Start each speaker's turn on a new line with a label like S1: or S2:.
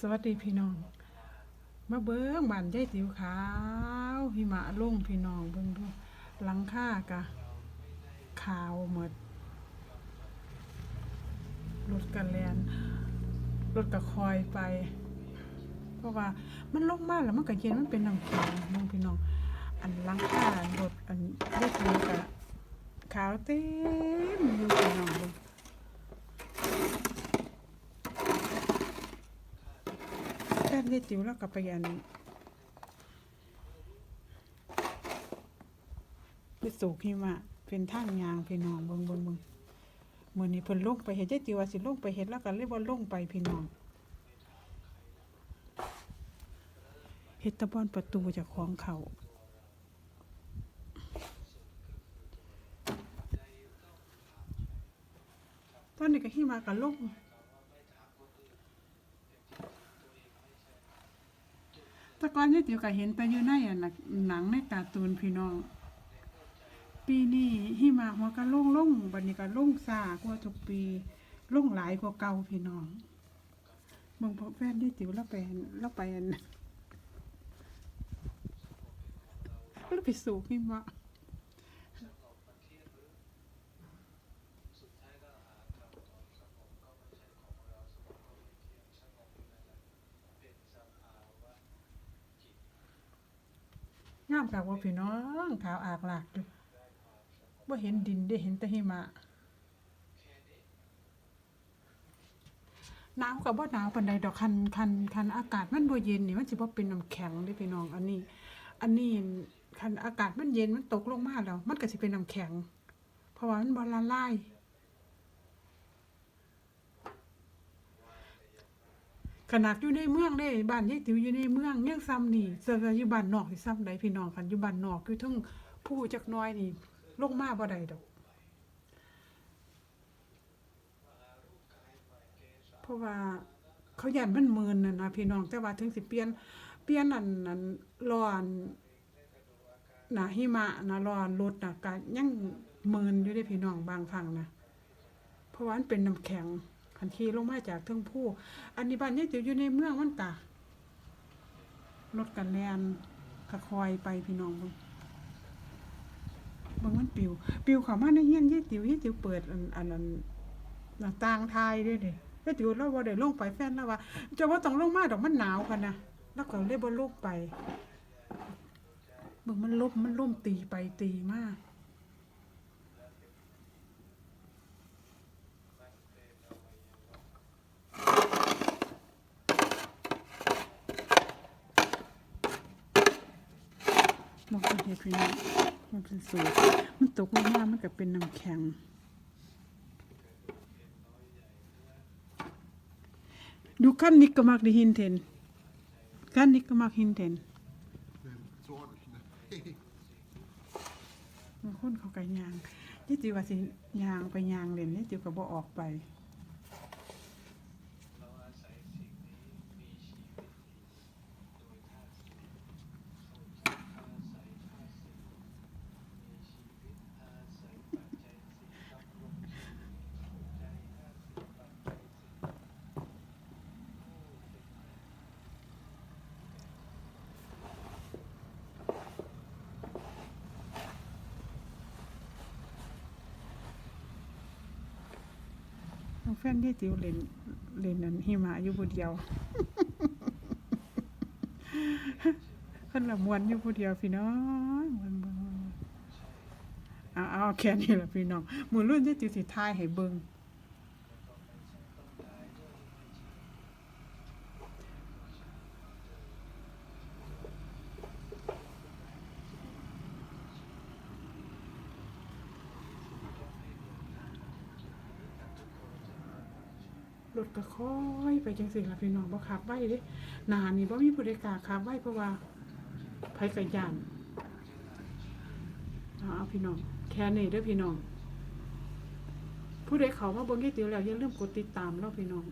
S1: สวัสดีพี่น้อง มาเบิ้งบ้านยายติ๋วขาวหิมะลงพี่น้องเบิ่งดูหลังคากะขาวหมดรถกันแลนรถกระคอยไป เพราะว่ามันลงมากแล้วมันก็เย็นมันเป็นหน้ำแข็งมองพี่น้อง อันหลังคารถอันยายติ๋วกะขาวเต็มอยู่พี่น้องเบิ่ง แค่ ได้จิ๋วแล้วก็ไปอันไปสูกหิมะเป็นทางยางพี่น้องเบิ่งเบิ่งเบิ่งมื้อนี้เพิ่นลงไปเฮ็ดได้จิ๋วว่าสิลงไปเฮ็ดแล้วก็เลยบ่ลงไปพี่น้องเฮ็ดตะบอนประตูจากของเขาตอนนี้ก็หิมะก็ลง แต่ก่อนนี่ติ๋วก็เห็นแต่อยู่ในอันน่ะหนังในการ์ตูนพี่น้อง ปีนี้หิมะหัวก็ลงลงบัดนี้ก็ลงซากว่าทุกปีลงหลายกว่าเก่าพี่น้องเบิ่งพอแฟนที่ติ๋วแล้วไปอันแล้วไปอันแล้วไปสู่หิมะ งามคักว่าพี่น้องขาวอากลากอยู่บ่เห็นดินได้เห็นแต่หิมะหนาวกับบ่าหนาวปานใดดอกคันคันคันอากาศมันบ่เย็นนี่มันสิบ่เป็นน้ำแข็งเด้พี่น้องอันนี้ อันนี้คันอากาศมันเย็นมันตกลงมาแล้ว มันก็สิเป็นน้ำแข็ง เพราะว่ามันบ่ละลาย ขนาดอยู่ในเมืองเด้บ้านยายติ๋วอยู่ในเมืองยังซ้ำนี่เสื้ออยู่บ้านนอกสิซ้ำใดพี่น้องคันอยู่บ้านนอกคือทั้งผู้จักน้อยนี่ลงมาบ่ได้ดอกเพราะว่าเขาหย่านมันมืนน่ะนะพี่น้องแต่ว่าถึงสิเปลี่ยนเปลี่ยนอันนั้นร้อนนาหิมะนะร้อนรถน่ะก็ยังมืนอยู่เด้พี่น้องบางฝั่งนะเพราะว่ามันเป็นน้ำแข็ง คันขี่ลงมาจากเทิงผู้ อันนี้บ้านยายติ๋วอยู่ในเมืองมันกะรถกันแลนกะคอยไปพี่น้องเบิ่งเบิ่งมันปิว ปิวเขามาในเฮียนยายติ๋วยายติ๋วเปิดอันอันนั้นหน้าต่างทายด้วยเด้ยายติ๋วเราบ่ได้ลงไปแฟนแล้วว่าจะว่าต้องลงมาดอกมันหนาวกันนะแล้วก็เลยบ่ลงไปเบิ่งมันลมมันล่มตีไปตีมามัน เป็ดพี่น้องมันเป็นสูตรมันตกลงมามันก็เป็นน้ำแข็ง Du kan ikke makt hinten. Kan ikke makt hinten.
S2: Så har du ikke det.
S1: บางคนเขาก็ยางนี่จิวว่าสิยางไปยางเล่นนี่จิวก็บ่ออกไป น้องแฟนที่ติวเล่นเล่นนั้นหิมะอยู่ผู้เดียวเพิ่นละมวนอยู่ผู้เดียวพี่น้องเอาเอาแค่นี้ละพี่น้องมือรุ่นที่ติวสิทายให้เบิ่ง รถก็ค่อยไปจังสี่ล่ะพี่น้องบ่ขับไว้เด้นานี่บ่มีผู้ใดกล้าขับไว้เพราะว่าไผก็ย่านเอาพี่น้องแค่นี้เด้อพี่น้องผู้ใดเขามาเบิ่งยี่ติวแล้วอย่าลืมกดติดตามเราพี่น้อง